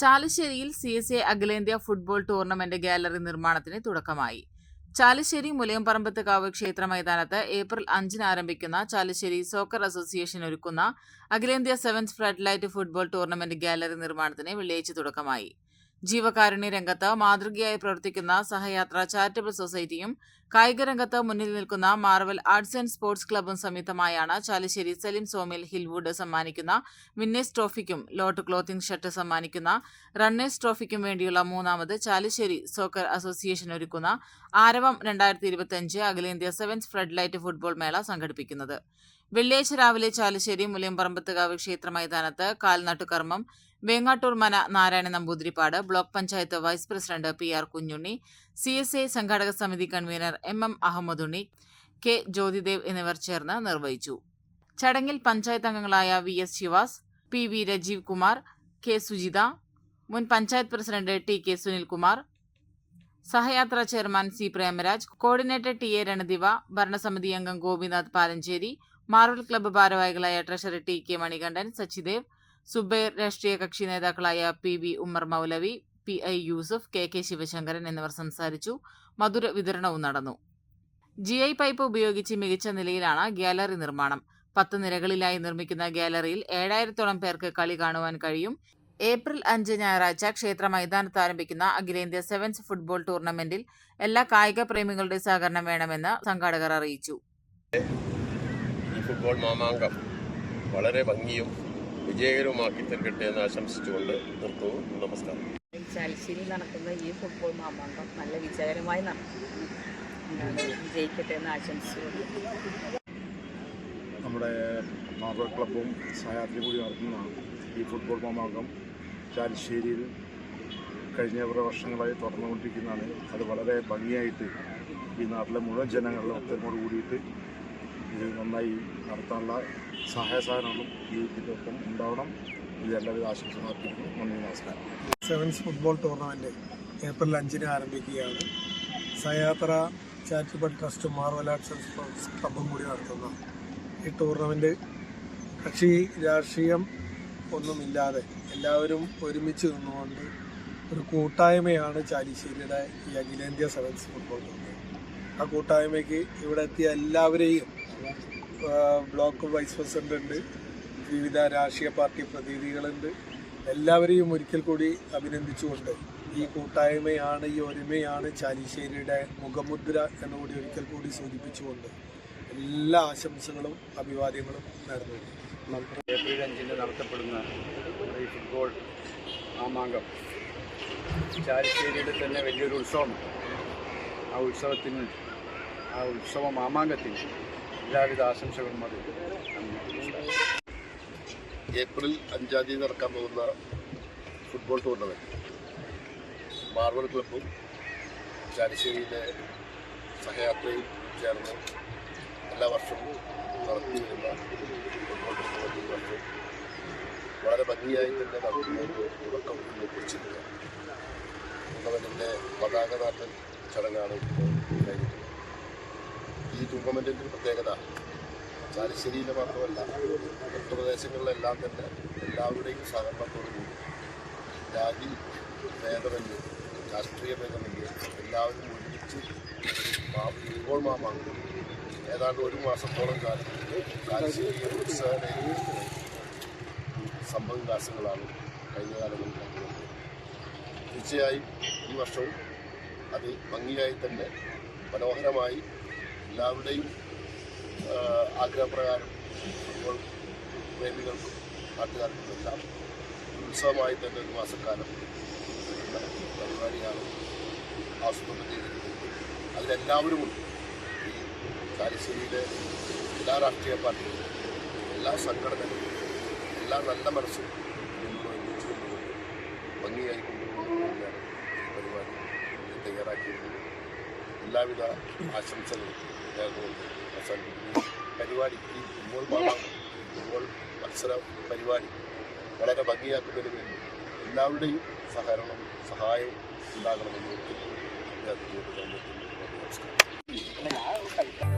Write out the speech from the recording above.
ചാലുശ്ശേരിയിൽ C S A അഖിലേന്ത്യാ football tournament gallery നിർമ്മാണത്തിന് തുടക്കമായി. ചാലശ്ശേരി മുലയംപറമ്പത്ത് കാവ് ക്ഷേത്ര മൈതാനത്ത് ഏപ്രിൽ അഞ്ചിന് ആരംഭിക്കുന്ന ചാലശ്ശേരി സോക്കർ അസോസിയേഷൻ ഒരുക്കുന്ന അഖിലേന്ത്യാ sevens flood light football tournament gallery നിർമ്മാണത്തിന് വെള്ളിയാഴ്ച തുടക്കമായി. ജീവകാരുണ്യ രംഗത്ത് മാതൃകയായി പ്രവർത്തിക്കുന്ന സഹയാത്ര ചാരിറ്റബിൾ സൊസൈറ്റിയും കായിക രംഗത്ത് മുന്നിൽ നിൽക്കുന്ന മാർവൽ ആർട്സ് ആൻഡ് സ്പോർട്സ് ക്ലബ്ബും സംയുക്തമായാണ് ചാലിശ്ശേരി സലിം സോമിൽ ഹിൽവുഡ് സമ്മാനിക്കുന്ന വിന്നേഴ്സ് ട്രോഫിക്കും ലോട്ട് ക്ലോത്തിംഗ് ഷർട്ട് സമ്മാനിക്കുന്ന റണ്ണേഴ്സ് ട്രോഫിക്കും വേണ്ടിയുള്ള മൂന്നാമത് ചാലിശ്ശേരി സോക്കർ അസോസിയേഷൻ ഒരുക്കുന്ന ആരവം രണ്ടായിരത്തി ഇരുപത്തിയഞ്ച് അഖിലേന്ത്യാ സെവൻസ് ഫ്ലഡ് ലൈറ്റ് ഫുട്ബോൾ മേള സംഘടിപ്പിക്കുന്നത്. വെള്ളിയാഴ്ച രാവിലെ ചാലുശ്ശേരി മുലിയമ്പറമ്പത്തുകാവ് ക്ഷേത്ര മൈതാനത്ത് കാൽനാട്ടുകർമ്മം Vengattur Mana Narayana Namboodiripad block panchayat vice president P R Kunjunni C S I സംഘാടക സമിതി convener M M Ahammedunni K Jyothidev എന്നിവർ ചേർന്ന് നിർവഹിച്ചു. ചടങ്ങിൽ പഞ്ചായത്ത് അംഗങ്ങളായ V S Sivas P V Rajeev Kumar K Sujitha മുൻ panchayat president T K Sunilkumar Sahayathra chairman C Premaraj coordinator T A Ranadive ഭരണസമിതി അംഗം ഗോപിനാഥ് പാലഞ്ചേരി മാർവൽ ക്ലബ്ബ് ഭാരവാഹികളായ treasurer T K Manikandan Sachidev Subair രാഷ്ട്രീയ കക്ഷി നേതാക്കളായ P V Ummer Moulavi P I Yusuf K K Sivasankaran എന്നിവർ സംസാരിച്ചു. മധുര വിതരണവും നടന്നു. ജി ഐ പൈപ്പ് ഉപയോഗിച്ച് മികച്ച നിലയിലാണ് ഗ്യാലറി നിർമ്മാണം. പത്ത് നിരകളിലായി നിർമ്മിക്കുന്ന ഗ്യാലറിയിൽ ഏഴായിരത്തോളം പേർക്ക് കളി കാണുവാൻ കഴിയും. ഏപ്രിൽ അഞ്ച് ഞായറാഴ്ച ക്ഷേത്ര മൈതാനത്ത് ആരംഭിക്കുന്ന അഖിലേന്ത്യാ സെവൻസ് ഫുട്ബോൾ ടൂർണമെന്റിൽ എല്ലാ കായിക പ്രേമികളുടെ സഹകരണം വേണമെന്ന് സംഘാടകർ അറിയിച്ചു. ഈ ഫുട്ബോൾ മാമാങ്കം വളരെ ഭംഗിയും വിജയകരവുമാക്കി തീർക്കട്ടെ എന്ന് ആശംസിച്ചുകൊണ്ട് നിർത്തുന്നു. നമസ്കാരം. ചാലിശ്ശേരി നടക്കുന്ന ഈ ഫുട്ബോൾ മാമാങ്കം നല്ല വിജയകരമായി നടക്കും. വിജയിക്കട്ടെ എന്ന് ആശംസിച്ചുകൊണ്ട്. നമ്മുടെ മാർബൽ ക്ലബ്ബും സഹായത്തിൽ കൂടി നടത്തുന്ന ഈ ഫുട്ബോൾ മാമാങ്കം ചാലിശ്ശേരിയിൽ കഴിഞ്ഞ കുറേ വർഷങ്ങളായി തുടർന്നുകൊണ്ടിരിക്കുന്നതാണ്. അത് വളരെ ഭംഗിയായിട്ട് ഈ നാട്ടിലെ മുഴുവൻ ജനങ്ങളുടെ ഒത്തൊരുമോട് കൂടിയിട്ട് ഇത് നന്നായി നടത്താനുള്ള സഹായ സഹകരണങ്ങളും ഈ ഇതിന്റെ ഉണ്ടാവണം. ഇത് എല്ലാവിധ ആശംസകളും അർപ്പിക്കുന്നു. നന്ദി നമസ്കാരം. സെവൻസ് ഫുട്ബോൾ ടൂർണമെന്റ് ഏപ്രിൽ അഞ്ചിന് ആരംഭിക്കുകയാണ്. സയാത്ര ചാരിറ്റബിൾ ട്രസ്റ്റും മാർവൽ ആർട്സ് സ്പോർട്സ് ക്ലബും കൂടി നടത്തുന്ന. ഈ ടൂർണമെന്റ് കക്ഷി രാഷ്ട്രീയം ഒന്നുമില്ലാതെ എല്ലാവരും ഒരുമിച്ച് നിന്നുകൊണ്ട് ഒരു കൂട്ടായ്മയാണ് ചാലിശ്ശേരിയുടെ ഈ അഖിലേന്ത്യാ സെവൻസ് ഫുട്ബോൾ ടൂർണമെന്റ് ആ കൂട്ടായ്മയ്ക്ക് ഇവിടെ എത്തിയ എല്ലാവരെയും ബ്ലോക്ക് വൈസ് പ്രസിഡന്റ് ഉണ്ട് വിവിധ രാഷ്ട്രീയ പാർട്ടി പ്രതിനിധികളുണ്ട്. എല്ലാവരെയും ഒരിക്കൽ കൂടി അഭിനന്ദിച്ചുകൊണ്ട് ഈ കൂട്ടായ്മയാണ് ഈ ഒരുമയാണ് ചാലിശ്ശേരിയുടെ മുഖമുദ്ര എന്നുകൂടി ഒരിക്കൽ കൂടി സൂചിപ്പിച്ചുകൊണ്ട് എല്ലാ ആശംസകളും അഭിവാദ്യങ്ങളും നേർന്നു ഏപ്രിൽ അഞ്ചിന് നടത്തപ്പെടുന്ന ഈ ഫുട്ബോൾ മാമാങ്കം ചാലിശ്ശേരിയുടെ തന്നെ വലിയൊരു ഉത്സവമാണ് ആ ഉത്സവത്തിന് ആ ഉത്സവ മാമാങ്കത്തിന് എല്ലാവിധ ആശംസകളും അറിയിക്കുന്നു ഏപ്രിൽ അഞ്ചാം തീയതി നടക്കാൻ പോകുന്ന ഫുട്ബോൾ ടൂർണമെന്റ് മാർബൽ ക്ലബും ചാലിശ്ശേരിയിലെ സഹയാത്രയും ചേർന്ന് എല്ലാ വർഷവും നടത്തി വരുന്ന ഫുട്ബോൾ ടൂർണമെന്റ് ഈ വളരെ ഭംഗിയായി തന്നെ നടത്തുന്നതിന് തുടക്കം കുറിച്ചിട്ടുണ്ട് ടൂർണമെന്റിന്റെ പതാക നാട്ടൽ ചടങ്ങാണ് ഇപ്പോൾ ഈ ടൂർണമെന്റിന്റെ പ്രത്യേകത. ചാലിശ്ശേരിയിലെ മാത്രമല്ല പ്രദേശങ്ങളിലെല്ലാം തന്നെ എല്ലാവരുടെയും സഹകരണത്തോടു കൂടി ജാതി ഭേദമെന്ന് രാഷ്ട്രീയ ഭേദമെന്ന് എല്ലാവരും ഒരുമിച്ച് ഇപ്പോൾ മാമാങ്കം. ഏതാണ്ട് ഒരു മാസത്തോളം കാലം ചാലിശ്ശേരിയെ ഉത്സാഹം സംഭവവികാസങ്ങളാണ് കഴിഞ്ഞ കാലങ്ങളിൽ തീർച്ചയായും ഈ വർഷവും അത് ഭംഗിയായി തന്നെ മനോഹരമായി എല്ലാവരുടെയും ആഗ്രഹപ്രകാരം ഫുട്ബോൾ പ്രേമികൾക്കും നാട്ടുകാർക്കും എല്ലാം ഉത്സവമായി തന്നെ ഒരു മാസക്കാലം പരിപാടിയാണ് ആസൂത്രണം ചെയ്തിരിക്കുന്നത്. അതിലെല്ലാവരും ഉണ്ട്. ഈ ചാലിശ്ശേരിയിലെ എല്ലാ രാഷ്ട്രീയ പാർട്ടികളും എല്ലാ സംഘടനകളും എല്ലാ നല്ല മനസ്സും ഭംഗിയായി കൊണ്ടുപോകുന്നതിനാണ് ഈ പരിപാടി തയ്യാറാക്കിയിരുന്നത് എല്ലാവിധ ആശംസകളും നേർന്നുകൊണ്ട് അവസാനിപ്പിക്കുന്നു. പരിപാടി ഈ ഫുട്ബോൾ മാമാങ്കം ഫുട്ബോൾ മത്സര പരിപാടി വളരെ ഭംഗിയാക്കുന്നതിന് വേണ്ടി എല്ലാവരുടെയും സഹകരണം സഹായം ഉണ്ടാകണമെന്ന് അദ്ദേഹത്തിനോട് നമസ്കാരം.